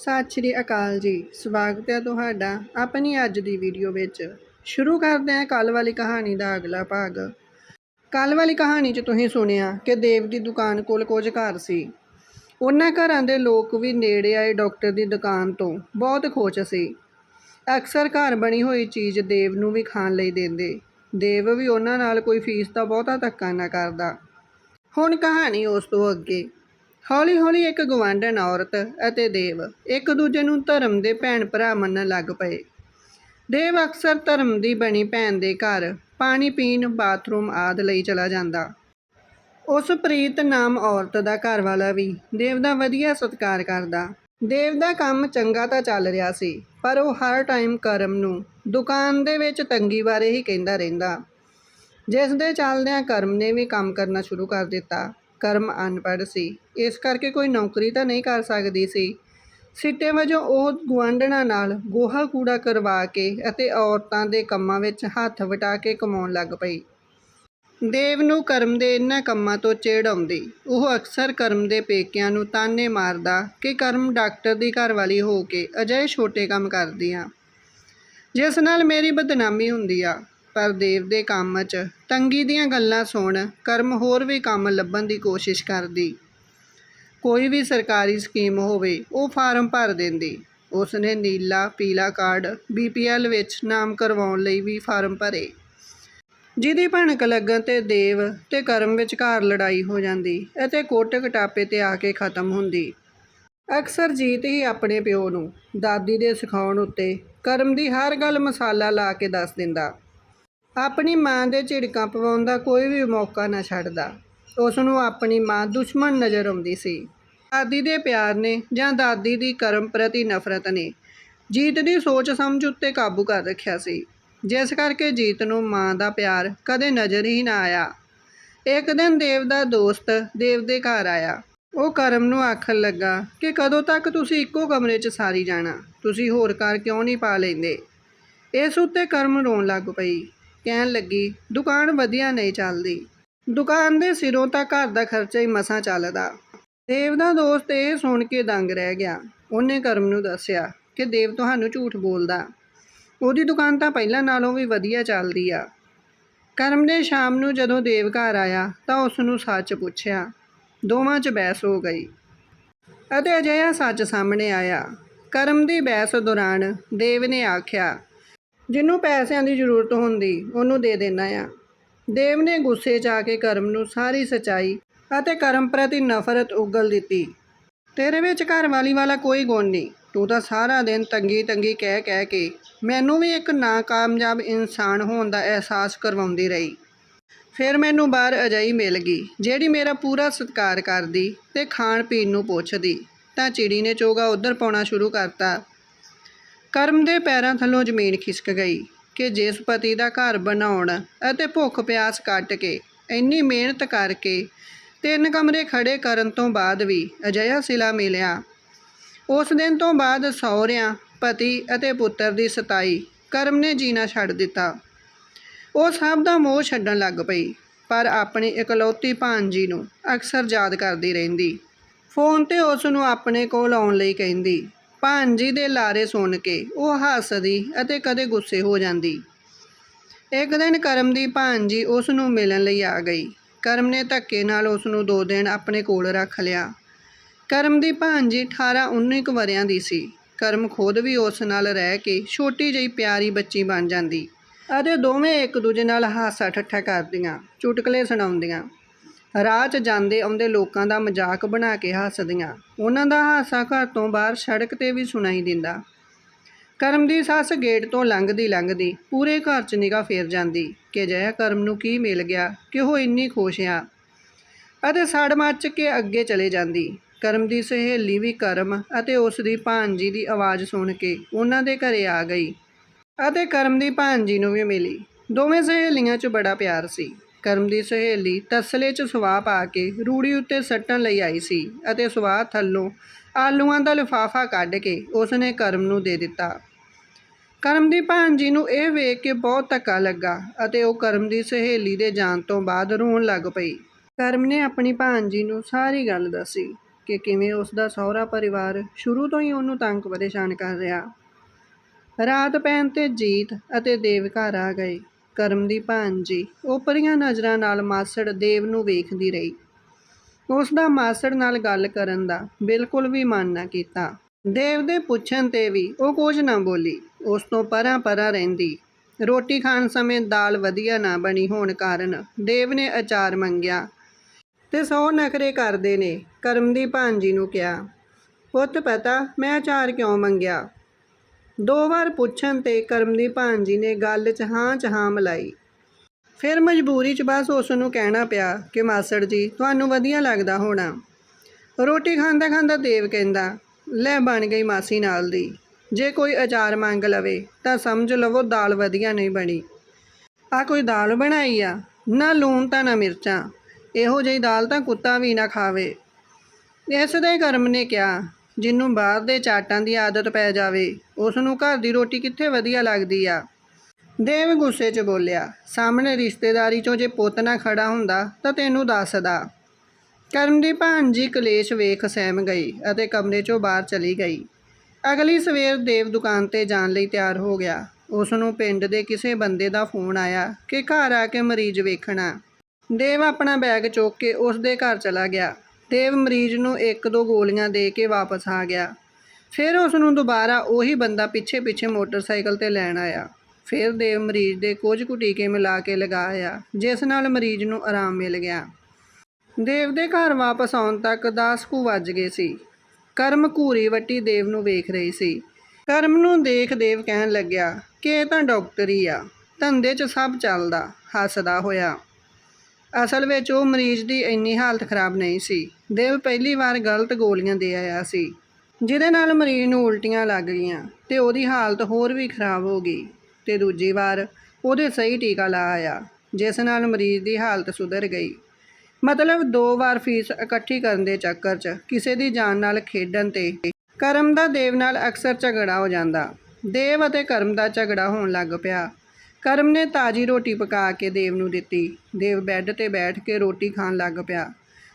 ਸਤਿ ਸ਼੍ਰੀ ਅਕਾਲ ਜੀ। ਸਵਾਗਤ ਹੈ ਤੁਹਾਡਾ ਆਪਣੀ ਅੱਜ ਦੀ ਵੀਡੀਓ ਵਿੱਚ। ਸ਼ੁਰੂ ਕਰਦੇ ਹਾਂ ਕੱਲ ਵਾਲੀ ਕਹਾਣੀ ਦਾ ਅਗਲਾ ਭਾਗ। ਕੱਲ ਵਾਲੀ ਕਹਾਣੀ 'ਚ ਤੁਸੀਂ ਸੁਣਿਆ ਕਿ ਦੇਵ ਦੀ ਦੁਕਾਨ ਕੋਲ ਕੁਝ ਘਰ ਸੀ। ਉਹਨਾਂ ਘਰਾਂ ਦੇ ਲੋਕ ਵੀ ਨੇੜੇ ਆਏ ਡਾਕਟਰ ਦੀ ਦੁਕਾਨ ਤੋਂ। ਬਹੁਤ ਖੁਸ਼ ਸੀ। ਅਕਸਰ ਘਰ ਬਣੀ ਹੋਈ ਚੀਜ਼ ਦੇਵ ਨੂੰ ਵੀ ਖਾਣ ਲਈ ਦਿੰਦੇ। ਦੇਵ ਵੀ ਉਹਨਾਂ ਨਾਲ ਕੋਈ ਫੀਸ ਦਾ ਬਹੁਤਾ ਧੱਕਾ ਨਾ ਕਰਦਾ। ਹੁਣ ਕਹਾਣੀ ਉਸ ਤੋਂ ਅੱਗੇ। ਹੌਲੀ ਹੌਲੀ ਇੱਕ ਗਵਾਂਢਣ ਔਰਤ ਅਤੇ ਦੇਵ ਇੱਕ ਦੂਜੇ ਨੂੰ ਧਰਮ ਦੇ ਭੈਣ ਭਰਾ ਮੰਨਣ ਲੱਗ ਪਏ। ਦੇਵ ਅਕਸਰ ਧਰਮ ਦੀ ਬਣੀ ਭੈਣ ਦੇ ਘਰ ਪਾਣੀ ਪੀਣ, ਬਾਥਰੂਮ ਆਦਿ ਲਈ ਚਲਾ ਜਾਂਦਾ। ਉਸ ਪ੍ਰੀਤ ਨਾਮ ਔਰਤ ਦਾ ਘਰ ਵਾਲਾ ਵੀ ਦੇਵ ਦਾ ਵਧੀਆ ਸਤਿਕਾਰ ਕਰਦਾ। ਦੇਵ ਦਾ ਕੰਮ ਚੰਗਾ ਤਾਂ ਚੱਲ ਰਿਹਾ ਸੀ, ਪਰ ਉਹ ਹਰ ਟਾਈਮ ਕਰਮ ਨੂੰ ਦੁਕਾਨ ਦੇ ਵਿੱਚ ਤੰਗੀ ਬਾਰੇ ਹੀ ਕਹਿੰਦਾ ਰਹਿੰਦਾ। ਜਿਸ ਦੇ ਚੱਲਦਿਆਂ ਕਰਮ ਨੇ ਵੀ ਕੰਮ ਕਰਨਾ ਸ਼ੁਰੂ ਕਰ ਦਿੱਤਾ। ਕਰਮ ਅਨਪੜ੍ਹ ਸੀ। ਇਸ ਕਰਕੇ ਕੋਈ ਨੌਕਰੀ ਤਾਂ ਨਹੀਂ ਕਰ ਸਕਦੀ ਸੀ। ਸਿੱਟੇ ਵਜੋਂ ਉਹ ਗੁਆਂਢਣਾ ਨਾਲ ਗੋਹਾ ਕੂੜਾ ਕਰਵਾ ਕੇ ਅਤੇ ਔਰਤਾਂ ਦੇ ਕੰਮਾਂ ਵਿੱਚ ਹੱਥ ਵਟਾ ਕੇ ਕਮਾਉਣ ਲੱਗ ਪਈ। ਦੇਵ ਨੂੰ ਕਰਮ ਦੇ ਇਹਨਾਂ ਕੰਮਾਂ ਤੋਂ ਚਿੜ ਆਉਂਦੀ। ਉਹ ਅਕਸਰ ਕਰਮ ਦੇ ਪੇਕਿਆਂ ਨੂੰ ਤਾਨੇ ਮਾਰਦਾ ਕਿ ਕਰਮ ਡਾਕਟਰ ਦੀ ਘਰਵਾਲੀ ਹੋ ਕੇ ਅਜਿਹੇ ਛੋਟੇ ਕੰਮ ਕਰਦੀ ਆ। ਜਿਸ ਨਾਲ ਮੇਰੀ ਬਦਨਾਮੀ ਹੁੰਦੀ ਆ। ਪਰ ਦੇਵ ਦੇ ਕੰਮ 'ਚ। ਤੰਗੀ ਦੀਆਂ ਗੱਲਾਂ ਸੁਣ ਕਰਮ ਹੋਰ ਵੀ ਕੰਮ ਲੱਭਣ ਦੀ ਕੋਸ਼ਿਸ਼ ਕਰਦੀ। ਕੋਈ ਵੀ ਸਰਕਾਰੀ ਸਕੀਮ ਹੋਵੇ, ਉਹ ਫਾਰਮ ਭਰ ਦਿੰਦੀ। ਉਸ ਨੇ ਨੀਲਾ, ਪੀਲਾ ਕਾਰਡ ਬੀਪੀਐਲ ਵਿੱਚ ਨਾਮ ਕਰਵਾਉਣ ਲਈ ਵੀ ਫਾਰਮ ਭਰੇ। ਜਿਹਦੀ ਭਣਕ ਲੱਗਣ ਤੇ ਦੇਵ ਤੇ ਕਰਮ ਵਿਚਕਾਰ ਲੜਾਈ ਹੋ ਜਾਂਦੀ ਅਤੇ ਕੋਟ ਕਟਾਪੇ ਤੇ ਆ ਕੇ ਖਤਮ ਹੁੰਦੀ। ਅਕਸਰ ਜੀਤ ਹੀ ਆਪਣੇ ਪਿਓ ਨੂੰ, ਦਾਦੀ ਦੇ ਸਿਖਾਉਣ ਉੱਤੇ ਕਰਮ ਦੀ ਹਰ ਗੱਲ ਮਸਾਲਾ ਲਾ ਕੇ ਦੱਸ ਦਿੰਦਾ। ਆਪਣੀ ਮਾਂ ਦੇ ਝਿੜਕਾਂ ਪਵਾਉਣ ਦਾ ਕੋਈ ਵੀ ਮੌਕਾ ਨਾ ਛੱਡਦਾ। ਉਸ ਨੂੰ ਆਪਣੀ ਮਾਂ ਦੁਸ਼ਮਣ ਨਜ਼ਰ ਆਉਂਦੀ ਸੀ। ਦਾਦੀ ਦੇ ਪਿਆਰ ਨੇ ਜਾਂ ਦਾਦੀ ਦੀ ਕਰਮ ਪ੍ਰਤੀ ਨਫ਼ਰਤ ਨੇ, ਜੀਤ ਦੀ ਸੋਚ ਸਮਝ ਉੱਤੇ ਕਾਬੂ ਕਰ ਰੱਖਿਆ ਸੀ। ਜਿਸ ਕਰਕੇ ਜੀਤ ਨੂੰ ਮਾਂ ਦਾ ਪਿਆਰ ਕਦੇ ਨਜ਼ਰ ਹੀ ਨਾ ਆਇਆ। ਇੱਕ ਦਿਨ ਦੇਵ ਦਾ ਦੋਸਤ ਦੇਵ ਦੇ ਘਰ ਆਇਆ। ਉਹ ਕਰਮ ਨੂੰ ਆਖਣ ਲੱਗਾ ਕਿ ਕਦੋਂ ਤੱਕ ਤੁਸੀਂ ਇੱਕੋ ਕਮਰੇ 'ਚ ਸਾਰੀ ਜਾਣਾ, ਤੁਸੀਂ ਹੋਰ ਘਰ ਕਿਉਂ ਨਹੀਂ ਪਾ ਲੈਂਦੇ? ਇਸ ਉੱਤੇ ਕਰਮ ਰੋਣ ਲੱਗ ਪਈ। ਕਹਿਣ ਲੱਗੀ, ਦੁਕਾਨ ਵਧੀਆ ਨਹੀਂ ਚੱਲਦੀ। ਦੁਕਾਨ ਦੇ ਸਿਰੋਂ ਤਾਂ ਘਰ ਦਾ ਖਰਚਾ ਹੀ ਮਸਾਂ ਚੱਲਦਾ। ਦੇਵ ਦਾ ਦੋਸਤ ਇਹ ਸੁਣ ਕੇ ਦੰਗ ਰਹਿ ਗਿਆ। ਉਹਨੇ ਕਰਮ ਨੂੰ ਦੱਸਿਆ ਕਿ ਦੇਵ ਤੁਹਾਨੂੰ ਝੂਠ ਬੋਲਦਾ। ਉਹਦੀ ਦੁਕਾਨ ਤਾਂ ਪਹਿਲਾਂ ਨਾਲੋਂ ਵੀ ਵਧੀਆ ਚੱਲਦੀ ਆ। ਕਰਮ ਨੇ ਸ਼ਾਮ ਨੂੰ ਜਦੋਂ ਦੇਵ ਘਰ ਆਇਆ ਤਾਂ ਉਸ ਨੂੰ ਸੱਚ ਪੁੱਛਿਆ। ਦੋਵਾਂ 'ਚ ਬਹਿਸ ਹੋ ਗਈ ਅਤੇ ਅਜਿਹਾ ਸੱਚ ਸਾਹਮਣੇ ਆਇਆ। ਕਰਮ ਦੀ ਬਹਿਸ ਦੌਰਾਨ ਦੇਵ ਨੇ ਆਖਿਆ ਜਿਹਨੂੰ ਪੈਸਿਆਂ ਦੀ ਜ਼ਰੂਰਤ ਹੁੰਦੀ, ਉਹਨੂੰ ਦੇ ਦੇਣਾ ਆ ਦੇਵ ਨੇ ਗੁੱਸੇ 'ਚ ਆ ਕੇ ਕਰਮ ਨੂੰ ਸਾਰੀ ਸਚਾਈ ਅਤੇ ਕਰਮ ਪ੍ਰਤੀ ਨਫ਼ਰਤ ਉਗਲ ਦਿੱਤੀ। ਤੇਰੇ ਵਿੱਚ ਘਰ ਵਾਲੀ ਵਾਲਾ ਕੋਈ ਗੁਣ ਨਹੀਂ। ਤੂੰ ਤਾਂ ਸਾਰਾ ਦਿਨ ਤੰਗੀ ਤੰਗੀ ਕਹਿ ਕਹਿ ਕੇ ਮੈਨੂੰ ਵੀ ਇੱਕ ਨਾਕਾਮਯਾਬ ਇਨਸਾਨ ਹੋਣ ਦਾ ਅਹਿਸਾਸ ਕਰਵਾਉਂਦੀ ਰਹੀ। ਫਿਰ ਮੈਨੂੰ ਬਾਹਰ ਅਜਿਹੀ ਮਿਲ ਗਈ, ਜਿਹੜੀ ਮੇਰਾ ਪੂਰਾ ਸਤਿਕਾਰ ਕਰਦੀ ਤੇ ਖਾਣ ਪੀਣ ਨੂੰ ਪੁੱਛਦੀ। ਤਾਂ ਚਿੜੀ ਨੇ ਚੋਗਾ ਉਧਰ ਪਾਉਣਾ ਸ਼ੁਰੂ ਕਰਤਾ। ਕਰਮ ਦੇ ਪੈਰਾਂ ਥੱਲੋਂ ਜ਼ਮੀਨ ਖਿਸਕ ਗਈ ਕਿ ਜਿਸ ਪਤੀ ਦਾ ਘਰ ਬਣਾਉਣ ਅਤੇ ਭੁੱਖ ਪਿਆਸ ਕੱਟ ਕੇ ਇੰਨੀ ਮਿਹਨਤ ਕਰਕੇ ਤਿੰਨ ਕਮਰੇ ਖੜੇ ਕਰਨ ਤੋਂ ਬਾਅਦ ਵੀ ਅਜਿਹਾ ਸਿਲਾ ਮਿਲਿਆ। ਉਸ ਦਿਨ ਤੋਂ ਬਾਅਦ ਸਹੁਰਿਆਂ, ਪਤੀ ਅਤੇ ਪੁੱਤਰ ਦੀ ਸਤਾਈ ਕਰਮ ਨੇ ਜੀਣਾ ਛੱਡ ਦਿੱਤਾ। ਉਹ ਸਭ ਦਾ ਮੋਹ ਛੱਡਣ ਲੱਗ ਪਈ, ਪਰ ਆਪਣੀ ਇਕਲੌਤੀ ਭਾਂਜੀ ਨੂੰ ਅਕਸਰ ਯਾਦ ਕਰਦੀ ਰਹਿੰਦੀ। ਫੋਨ ਤੇ ਉਸ ਨੂੰ ਆਪਣੇ ਕੋਲ ਆਉਣ ਲਈ ਕਹਿੰਦੀ ਭਾਂਜੀ ਦੇ ਲਾਰੇ ਸੁਣ ਕੇ ਉਹ ਹੱਸਦੀ ਅਤੇ ਕਦੇ ਗੁੱਸੇ ਹੋ ਜਾਂਦੀ। ਇੱਕ ਦਿਨ ਕਰਮ ਦੀ ਭਾਂਜੀ ਉਸ ਨੂੰ ਮਿਲਣ ਲਈ ਆ ਗਈ। ਕਰਮ ਨੇ ਧੱਕੇ ਨਾਲ ਉਸ ਨੂੰ ਦੋ ਦਿਨ ਆਪਣੇ ਕੋਲ ਰੱਖ ਲਿਆ। ਕਰਮ ਦੀ ਭਾਂਜੀ 18 19 ਕੁ ਵਰਿਆਂ ਦੀ ਸੀ। ਕਰਮ ਖੁਦ ਵੀ ਉਸ ਨਾਲ ਰਹਿ ਕੇ ਛੋਟੀ ਜਿਹੀ ਪਿਆਰੀ ਬੱਚੀ ਬਣ ਜਾਂਦੀ ਅਤੇ ਦੋਵੇਂ ਇੱਕ ਦੂਜੇ ਨਾਲ ਹਾਸਾ ਠੱਠਾ ਕਰਦੀਆਂ, ਚੁਟਕਲੇ ਸੁਣਾਉਂਦੀਆਂ। ਰਾਹ 'ਚ ਜਾਂਦੇ ਆਉਂਦੇ ਲੋਕਾਂ ਦਾ ਮਜ਼ਾਕ ਬਣਾ ਕੇ ਹੱਸਦੀਆਂ। ਉਹਨਾਂ ਦਾ ਹਾਸਾ ਘਰ ਤੋਂ ਬਾਹਰ ਸੜਕ ਤੇ ਵੀ ਸੁਣਾਈ ਦਿੰਦਾ। ਕਰਮ ਦੀ ਸੱਸ ਗੇਟ ਤੋਂ ਲੰਘਦੀ ਲੰਘਦੀ ਪੂਰੇ ਘਰ 'ਚ ਨਿਗਾਹ ਫੇਰ ਜਾਂਦੀ ਕਿ ਜੈ ਕਰਮ ਨੂੰ ਕੀ ਮਿਲ ਗਿਆ, ਕਿ ਉਹ ਇੰਨੀ ਖੁਸ਼ ਆ। ਅਤੇ ਸੜ ਮੱਚ ਕੇ ਅੱਗੇ ਚਲੇ ਜਾਂਦੀ। ਕਰਮ ਦੀ ਸਹੇਲੀ ਵੀ ਕਰਮ ਅਤੇ ਉਸ ਦੀ ਭਾਂਜੀ ਦੀ ਆਵਾਜ਼ ਸੁਣ ਕੇ ਉਹਨਾਂ ਦੇ ਘਰੇ ਆ ਗਈ। ਅਤੇ ਕਰਮ ਦੀ ਭਾਂਜੀ ਨੂੰ ਵੀ ਮਿਲੀ। ਦੋਵੇਂ ਸਹੇਲੀਆਂ 'ਚ ਬੜਾ ਪਿਆਰ ਸੀ। ਕਰਮ ਦੀ ਸਹੇਲੀ ਤਸਲੇ 'ਚ ਸੁਆਹ ਪਾ ਕੇ ਰੂੜੀ ਉੱਤੇ ਸੱਟਣ ਲਈ ਆਈ ਸੀ ਅਤੇ ਸੁਆਹ ਥੱਲੋਂ ਆਲੂਆਂ ਦਾ ਲਿਫਾਫਾ ਕੱਢ ਕੇ ਉਸਨੇ ਕਰਮ ਨੂੰ ਦੇ ਦਿੱਤਾ। ਕਰਮ ਦੀ ਭਾਂਜੀ ਨੂੰ ਇਹ ਵੇਖ ਕੇ ਬਹੁਤ ਧੱਕਾ ਲੱਗਾ ਅਤੇ ਉਹ ਕਰਮ ਦੀ ਸਹੇਲੀ ਦੇ ਜਾਣ ਤੋਂ ਬਾਅਦ ਰੋਣ ਲੱਗ ਪਈ। ਕਰਮ ਨੇ ਆਪਣੀ ਭਾਂਜੀ ਨੂੰ ਸਾਰੀ ਗੱਲ ਦੱਸੀ ਕਿ ਕਿਵੇਂ ਉਸ ਦਾ ਸਹੁਰਾ ਪਰਿਵਾਰ ਸ਼ੁਰੂ ਤੋਂ ਹੀ ਉਹਨੂੰ ਤੰਗ ਪਰੇਸ਼ਾਨ ਕਰ ਰਿਹਾ। ਰਾਤ ਪੈਣ ਤੇ ਜੀਤ ਅਤੇ ਦੇਵ ਘਰ ਆ ਗਏ। ਕਰਮ ਦੀ ਭਾਂਜੀ ਉਪਰੀਆਂ ਨਜ਼ਰਾਂ ਨਾਲ ਮਾਸੜ ਦੇਵ ਨੂੰ ਵੇਖਦੀ ਰਹੀ। ਉਸ ਦਾ ਮਾਸੜ ਨਾਲ ਗੱਲ ਕਰਨ ਦਾ ਬਿਲਕੁਲ ਵੀ ਮਨ ਨਾ ਕੀਤਾ। ਦੇਵ ਦੇ ਪੁੱਛਣ ਤੇ ਵੀ ਉਹ ਕੁਝ ਨਾ ਬੋਲੀ। ਉਸ ਤੋਂ ਪਰਾਂ ਪਰਾਂ ਰਹਿੰਦੀ। ਰੋਟੀ ਖਾਣ ਸਮੇਂ ਦਾਲ ਵਧੀਆ ਨਾ ਬਣੀ ਹੋਣ ਕਾਰਨ ਦੇਵ ਨੇ ਅਚਾਰ ਮੰਗਿਆ ਤੇ ਸੌ ਨਖਰੇ ਕਰਦੇ ਨੇ, ਕਰਮ ਦੀ ਭਾਂਜੀ ਨੂੰ ਕਿਹਾ, ਪੁੱਤ ਪਤਾ ਮੈਂ ਅਚਾਰ ਕਿਉਂ ਮੰਗਿਆ? ਦੋ ਵਾਰ ਪੁੱਛਣ ਤੇ ਕਰਮ ਦੀ ਭਾਂਜੀ ਨੇ ਗੱਲ 'ਚ ਹਾਂ 'ਚ ਹਾਂ ਮਲਾਈ। ਫਿਰ ਮਜਬੂਰੀ 'ਚ ਬਸ ਉਸ ਨੂੰ ਕਹਿਣਾ ਪਿਆ ਕਿ ਮਾਸੜ ਜੀ, ਤੁਹਾਨੂੰ ਵਧੀਆ ਲੱਗਦਾ ਹੋਣਾ। ਰੋਟੀ ਖਾਂਦਾ ਖਾਂਦਾ ਦੇਵ ਕਹਿੰਦਾ, ਲੈ ਬਣ ਗਈ ਮਾਸੀ ਨਾਲ ਦੀ। ਜੇ ਕੋਈ ਅਚਾਰ ਮੰਗ ਲਵੇ, ਤਾਂ ਸਮਝ ਲਵੋ ਦਾਲ ਵਧੀਆ ਨਹੀਂ ਬਣੀ। ਆ ਕੋਈ ਦਾਲ ਬਣਾਈ ਆ? ਨਾ ਲੂਣ ਤਾਂ ਨਾ ਮਿਰਚਾਂ। ਇਹੋ ਜਿਹੀ ਦਾਲ ਤਾਂ ਕੁੱਤਾ ਵੀ ਨਾ ਖਾਵੇ। ਇਸ ਦੇ ਕਰਮ ਨੇ ਕਿਹਾ। ਜਿਹਨੂੰ ਬਾਹਰ ਦੇ ਚਾਟਾਂ ਦੀ ਆਦਤ ਪੈ ਜਾਵੇ ਉਸ ਨੂੰ ਘਰ ਦੀ ਰੋਟੀ ਕਿੱਥੇ ਵਧੀਆ ਲੱਗਦੀ ਆ? ਦੇਵ ਗੁੱਸੇ 'ਚ ਬੋਲਿਆ, ਸਾਹਮਣੇ ਰਿਸ਼ਤੇਦਾਰੀ 'ਚੋਂ ਜੇ ਪੁੱਤ ਨਾ ਖੜਾ ਹੁੰਦਾ, ਤਾਂ ਤੈਨੂੰ ਦੱਸਦਾ। ਕਰਮ ਦੀ ਭਾਂਜੀ ਕਲੇਸ਼ ਵੇਖ ਸਹਿਮ ਗਈ ਅਤੇ ਕਮਰੇ 'ਚੋਂ ਬਾਹਰ ਚਲੀ ਗਈ। ਅਗਲੀ ਸਵੇਰ ਦੇਵ ਦੁਕਾਨ ਤੇ ਜਾਣ ਲਈ ਤਿਆਰ ਹੋ ਗਿਆ। ਉਸ ਨੂੰ ਪਿੰਡ ਦੇ ਕਿਸੇ ਬੰਦੇ ਦਾ ਫੋਨ ਆਇਆ ਕਿ ਘਰ ਆ ਕੇ ਮਰੀਜ਼ ਵੇਖਣਾ। ਦੇਵ ਆਪਣਾ ਬੈਗ ਚੁੱਕ ਕੇ ਉਸ ਦੇ ਘਰ ਚਲਾ ਗਿਆ। ਦੇਵ ਮਰੀਜ਼ ਨੂੰ ਇੱਕ ਦੋ ਗੋਲੀਆਂ ਦੇ ਕੇ ਵਾਪਸ ਆ ਗਿਆ। ਫਿਰ ਉਸ ਨੂੰ ਦੁਬਾਰਾ ਉਹੀ ਬੰਦਾ ਪਿੱਛੇ ਪਿੱਛੇ ਮੋਟਰਸਾਈਕਲ ਤੇ ਲੈਣ ਆਇਆ। ਫਿਰ ਦੇਵ ਮਰੀਜ਼ ਦੇ ਕੁਝ ਕੁ ਟੀਕੇ ਮਿਲਾ ਕੇ ਲਗਾਇਆ ਜਿਸ ਨਾਲ ਮਰੀਜ਼ ਨੂੰ ਆਰਾਮ ਮਿਲ ਗਿਆ। ਦੇਵ ਦੇ ਘਰ ਵਾਪਸ ਆਉਣ ਤੱਕ 10 ਕੁ ਵੱਜ ਗਏ ਸੀ। ਕਰਮ ਘੂਰੀ ਵੱਟੀ ਦੇਵ ਨੂੰ ਵੇਖ ਰਹੀ ਸੀ। ਕਰਮ ਨੂੰ ਦੇਖ ਦੇਵ ਕਹਿਣ ਲੱਗਿਆ, ਕਿ ਇਹ ਤਾਂ ਡਾਕਟਰ ਹੀ ਆ। ਧੰਦੇ 'ਚ ਸਭ ਚੱਲਦਾ, ਹੱਸਦਾ ਹੋਇਆ। ਅਸਲ ਵਿੱਚ ਉਹ ਮਰੀਜ਼ ਦੀ ਇੰਨੀ ਹਾਲਤ ਖਰਾਬ ਨਹੀਂ ਸੀ। ਦੇਵ ਪਹਿਲੀ ਵਾਰ ਗਲਤ ਗੋਲੀਆਂ ਦੇ ਆਇਆ ਸੀ, ਜਿਹਦੇ ਨਾਲ ਮਰੀਜ਼ ਨੂੰ ਉਲਟੀਆਂ ਲੱਗ ਗਈਆਂ ਤੇ ਉਹਦੀ ਹਾਲਤ ਹੋਰ ਵੀ ਖਰਾਬ ਹੋ ਗਈ ਤੇ ਦੂਜੀ ਵਾਰ ਉਹਦੇ ਸਹੀ ਟੀਕਾ ਲਾ ਆਇਆ, ਜਿਸ ਨਾਲ ਮਰੀਜ਼ ਦੀ ਹਾਲਤ ਸੁਧਰ ਗਈ। ਮਤਲਬ ਦੋ ਵਾਰ ਫੀਸ ਇਕੱਠੀ ਕਰਨ ਦੇ ਚੱਕਰ 'ਚ ਕਿਸੇ ਦੀ ਜਾਨ ਨਾਲ ਖੇਡਣ ਤੇ ਕਰਮ ਦਾ ਦੇਵ ਨਾਲ ਅਕਸਰ ਝਗੜਾ ਹੋ ਜਾਂਦਾ। ਦੇਵ ਅਤੇ ਕਰਮ ਦਾ ਝਗੜਾ ਹੋਣ ਲੱਗ ਪਿਆ। ਕਰਮ ਨੇ ਤਾਜੀ ਰੋਟੀ ਪਕਾ ਕੇ ਦੇਵ ਨੂੰ ਦਿੱਤੀ। ਦੇਵ ਬੈੱਡ ਤੇ ਬੈਠ ਕੇ ਰੋਟੀ ਖਾਣ ਲੱਗ ਪਿਆ।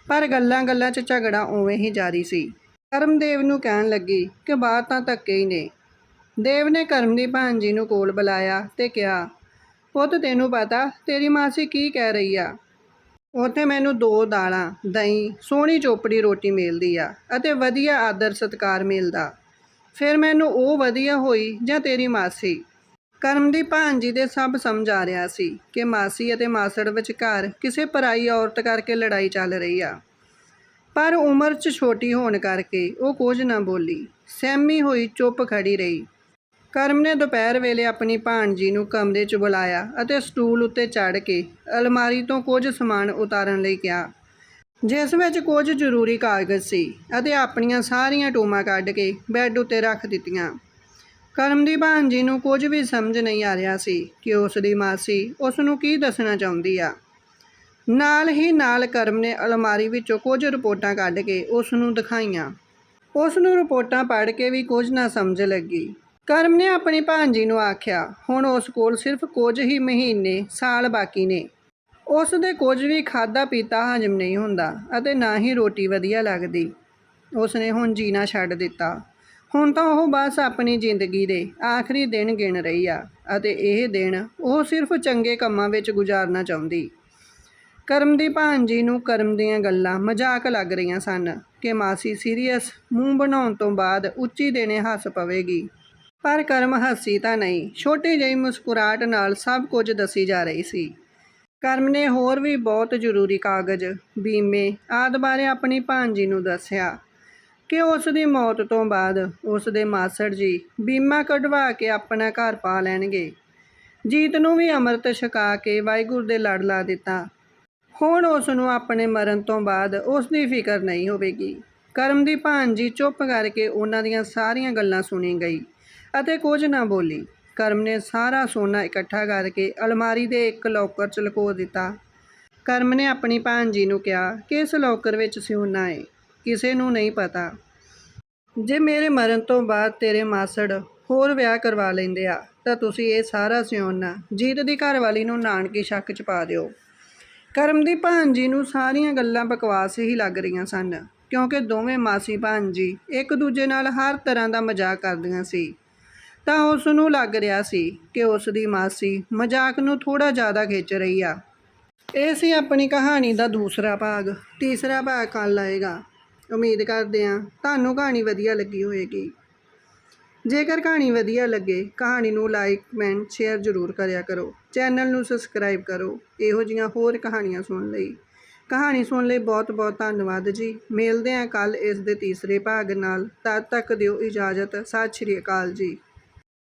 ਪਰ ਗੱਲਾਂ-ਗੱਲਾਂ 'ਚ ਝਗੜਾ ਉਵੇਂ ਹੀ ਜਾਰੀ ਸੀ। ਕਰਮ ਦੇਵ ਨੂੰ ਕਹਿਣ ਲੱਗੀ ਕਿ ਬਾਹਰ ਤਾਂ ਧੱਕੇ ਹੀ ਨੇ। ਦੇਵ ਨੇ ਕਰਮ ਦੀ ਭਾਂਜੀ ਨੂੰ ਕੋਲ ਬੁਲਾਇਆ ਤੇ ਕਿਹਾ, ਪੁੱਤ, ਤੈਨੂੰ ਪਤਾ ਤੇਰੀ ਮਾਸੀ ਕੀ ਕਹਿ ਰਹੀ ਆ? ਉੱਥੇ ਮੈਨੂੰ ਦੋ ਦਾਲਾਂ, ਦਹੀਂ, ਸੋਹਣੀ ਚੋਪੜੀ ਰੋਟੀ ਮਿਲਦੀ ਆ ਅਤੇ ਵਧੀਆ ਆਦਰ ਸਤਕਾਰ ਮਿਲਦਾ। ਫਿਰ ਮੈਨੂੰ ਉਹ ਵਧੀਆ ਹੋਈ ਜਾਂ ਤੇਰੀ ਮਾਸੀ? ਕਰਮ ਦੀ ਭਾਂਜੀ ਦੇ ਸਭ ਸਮਝ ਆ ਰਿਹਾ ਸੀ ਕਿ ਮਾਸੀ ਅਤੇ ਮਾਸੜ ਵਿਚਕਾਰ ਕਿਸੇ ਪਰਾਈ ਔਰਤ ਕਰਕੇ ਲੜਾਈ ਚੱਲ ਰਹੀ ਆ। ਪਰ ਉਮਰ 'ਚ ਛੋਟੀ ਹੋਣ ਕਰਕੇ ਉਹ ਕੁਝ ਨਾ ਬੋਲੀ। ਸਹਿਮੀ ਹੋਈ ਚੁੱਪ ਖੜੀ ਰਹੀ। ਕਰਮ ਨੇ ਦੁਪਹਿਰ ਵੇਲੇ ਆਪਣੀ ਭਾਣਜੀ ਨੂੰ ਕਮਰੇ 'ਚ ਬੁਲਾਇਆ ਅਤੇ ਸਟੂਲ ਉੱਤੇ ਚੜ੍ਹ ਕੇ ਅਲਮਾਰੀ ਤੋਂ ਕੁਝ ਸਮਾਨ ਉਤਾਰਨ ਲਈ ਕਿਹਾ। ਜਿਸ ਵਿੱਚ ਕੁਝ ਜ਼ਰੂਰੀ ਕਾਗਜ਼ ਸੀ ਅਤੇ ਆਪਣੀਆਂ ਸਾਰੀਆਂ ਟੋਮਾਂ ਕੱਢ ਕੇ ਬੈੱਡ ਉੱਤੇ ਰੱਖ ਦਿੱਤੀਆਂ। ਕਰਮ ਦੀ ਭਾਨ ਜੀ ਨੂੰ ਕੁਝ ਵੀ ਸਮਝ ਨਹੀਂ ਆ ਰਿਹਾ ਸੀ ਕਿ ਉਸ ਦੀ ਮਾਸੀ ਉਸ ਨੂੰ ਕੀ ਦੱਸਣਾ ਚਾਹੁੰਦੀ ਆ। ਨਾਲ ਹੀ ਨਾਲ ਕਰਮ ਨੇ ਅਲਮਾਰੀ ਵਿੱਚੋਂ ਕੁਝ ਰਿਪੋਰਟਾਂ ਕੱਢ ਕੇ ਉਸ ਨੂੰ ਦਿਖਾਈਆਂ। ਉਸ ਨੂੰ ਰਿਪੋਰਟਾਂ ਪੜ੍ਹ ਕੇ ਵੀ ਕੁਝ ਨਾ ਸਮਝ ਲੱਗੀ। ਕਰਮ ਨੇ ਆਪਣੀ ਭਾਂਜੀ ਨੂੰ ਆਖਿਆ, ਹੁਣ ਉਸ ਕੋਲ ਸਿਰਫ ਕੁਝ ਹੀ ਮਹੀਨੇ, ਸਾਲ ਬਾਕੀ ਨੇ। ਉਸ ਦੇ ਕੁਝ ਵੀ ਖਾਦਾ ਪੀਤਾ ਹਜਮ ਨਹੀਂ ਹੁੰਦਾ ਅਤੇ ਨਾ ਹੀ ਰੋਟੀ ਵਧੀਆ ਲੱਗਦੀ। ਉਸ ਨੇ ਹੁਣ ਜੀਣਾ ਛੱਡ ਦਿੱਤਾ। ਹੁਣ ਤਾਂ ਉਹ ਬਸ ਆਪਣੀ ਜ਼ਿੰਦਗੀ ਦੇ ਆਖਰੀ ਦਿਨ ਗਿਣ ਰਹੀ ਆ ਅਤੇ ਇਹ ਦਿਨ ਉਹ ਸਿਰਫ ਚੰਗੇ ਕੰਮਾਂ ਵਿੱਚ ਗੁਜ਼ਾਰਨਾ ਚਾਹੁੰਦੀ। ਕਰਮ ਦੀ ਭਾਂਜੀ ਨੂੰ ਕਰਮ ਦੀਆਂ ਗੱਲਾਂ ਮਜ਼ਾਕ ਲੱਗ ਰਹੀਆਂ ਸਨ ਕਿ ਮਾਸੀ ਸੀਰੀਅਸ ਮੂੰਹ ਬਣਾਉਣ ਤੋਂ ਬਾਅਦ ਉੱਚੀ ਦੇਣੇ ਹੱਸ ਪਵੇਗੀ। ਪਰ ਕਰਮ ਹੱਸੀ ਤਾਂ ਨਹੀਂ, ਛੋਟੀ ਜਿਹੀ ਮੁਸਕਰਾਹਟ ਨਾਲ ਸਭ ਕੁਝ ਦੱਸੀ ਜਾ ਰਹੀ ਸੀ। ਕਰਮ ਨੇ ਹੋਰ ਵੀ ਬਹੁਤ ਜ਼ਰੂਰੀ ਕਾਗਜ਼, ਬੀਮੇ ਆਦਿ ਬਾਰੇ ਆਪਣੀ ਭਾਂਜੀ ਨੂੰ ਦੱਸਿਆ। ਕਿ ਉਸ ਦੀ ਮੌਤ ਤੋਂ ਬਾਅਦ ਉਸ ਦੇ ਮਾਸੜ ਜੀ ਬੀਮਾ ਕਢਵਾ ਕੇ ਆਪਣਾ ਘਰ ਪਾ ਲੈਣਗੇ। ਜੀਤ ਨੂੰ ਵੀ ਅੰਮ੍ਰਿਤ ਛਕਾ ਕੇ ਵਾਹਿਗੁਰੂ ਦੇ ਲੜ ਲਾ ਦਿੱਤਾ। ਹੁਣ ਉਸ ਨੂੰ ਆਪਣੇ ਮਰਨ ਤੋਂ ਬਾਅਦ ਉਸ ਦੀ ਫਿਕਰ ਨਹੀਂ ਹੋਵੇਗੀ। ਕਰਮ ਦੀ ਭਾਨ ਜੀ ਚੁੱਪ ਕਰਕੇ ਉਹਨਾਂ ਦੀਆਂ ਸਾਰੀਆਂ ਗੱਲਾਂ ਸੁਣੀ ਗਈ ਅਤੇ ਕੁਝ ਨਾ ਬੋਲੀ। ਕਰਮ ਨੇ ਸਾਰਾ ਸੋਨਾ ਇਕੱਠਾ ਕਰਕੇ ਅਲਮਾਰੀ ਦੇ ਇੱਕ ਲੋਕਰ 'ਚ ਲਕੋ ਦਿੱਤਾ। ਕਰਮ ਨੇ ਆਪਣੀ ਭਾਨ ਜੀ ਨੂੰ ਕਿਹਾ ਕਿ ਇਸ ਲੋਕਰ ਵਿੱਚ ਸੋਨਾ ਹੈ ਕਿਸੇ ਨੂੰ ਨਹੀਂ ਪਤਾ। ਜੇ ਮੇਰੇ ਮਰਨ ਤੋਂ ਬਾਅਦ ਤੇਰੇ ਮਾਸੜ ਹੋਰ ਵਿਆਹ ਕਰਵਾ ਲੈਂਦੇ ਆ, ਤਾਂ ਤੁਸੀਂ ਇਹ ਸਾਰਾ ਸਿਉਣਾ। ਜੀਤ ਦੀ ਘਰਵਾਲੀ ਨੂੰ ਨਾਨਕੀ ਸ਼ੱਕ 'ਚ ਪਾ ਦਿਓ। ਕਰਮ ਦੀ ਭਾਂਜੀ ਨੂੰ ਸਾਰੀਆਂ ਗੱਲਾਂ ਬਕਵਾਸ ਹੀ ਲੱਗ ਰਹੀਆਂ ਸਨ, ਕਿਉਂਕਿ ਦੋਵੇਂ ਮਾਸੀ ਭਾਂਜੀ ਇੱਕ ਦੂਜੇ ਨਾਲ ਹਰ ਤਰ੍ਹਾਂ ਦਾ ਮਜ਼ਾਕ ਕਰਦੀਆਂ ਸੀ। ਤਾਂ ਉਸ ਨੂੰ ਲੱਗ ਰਿਹਾ ਸੀ ਕਿ ਉਸ ਦੀ ਮਾਸੀ ਮਜ਼ਾਕ ਨੂੰ ਥੋੜਾ ਜ਼ਿਆਦਾ ਖਿੱਚ ਰਹੀ ਆ। ਇਹ ਸੀ ਆਪਣੀ ਕਹਾਣੀ ਦਾ ਦੂਸਰਾ ਭਾਗ। ਤੀਸਰਾ ਭਾਗ ਕੱਲ੍ਹ ਆਏਗਾ। ਉਮੀਦ ਕਰਦੇ ਹਾਂ ਤੁਹਾਨੂੰ ਕਹਾਣੀ ਵਧੀਆ ਲੱਗੀ ਹੋਵੇਗੀ। ਜੇਕਰ ਕਹਾਣੀ ਵਧੀਆ ਲੱਗੇ, ਕਹਾਣੀ ਨੂੰ ਲਾਈਕ ਕਮੈਂਟ ਸ਼ੇਅਰ ਜ਼ਰੂਰ ਕਰਿਆ ਕਰੋ। ਚੈਨਲ ਨੂੰ ਸਬਸਕ੍ਰਾਈਬ ਕਰੋ। ਇਹੋ ਜਿਹੀਆਂ ਹੋਰ ਕਹਾਣੀਆਂ ਸੁਣਨ ਲਈ। ਕਹਾਣੀ ਸੁਣਨ ਲਈ ਬਹੁਤ ਬਹੁਤ ਧੰਨਵਾਦ ਜੀ। ਮਿਲਦੇ ਹਾਂ ਕੱਲ ਇਸ ਦੇ ਤੀਸਰੇ ਭਾਗ ਨਾਲ। ਤਦ ਤੱਕ ਦਿਓ ਇਜਾਜ਼ਤ। ਸਤਿ ਸ਼੍ਰੀ ਅਕਾਲ ਜੀ।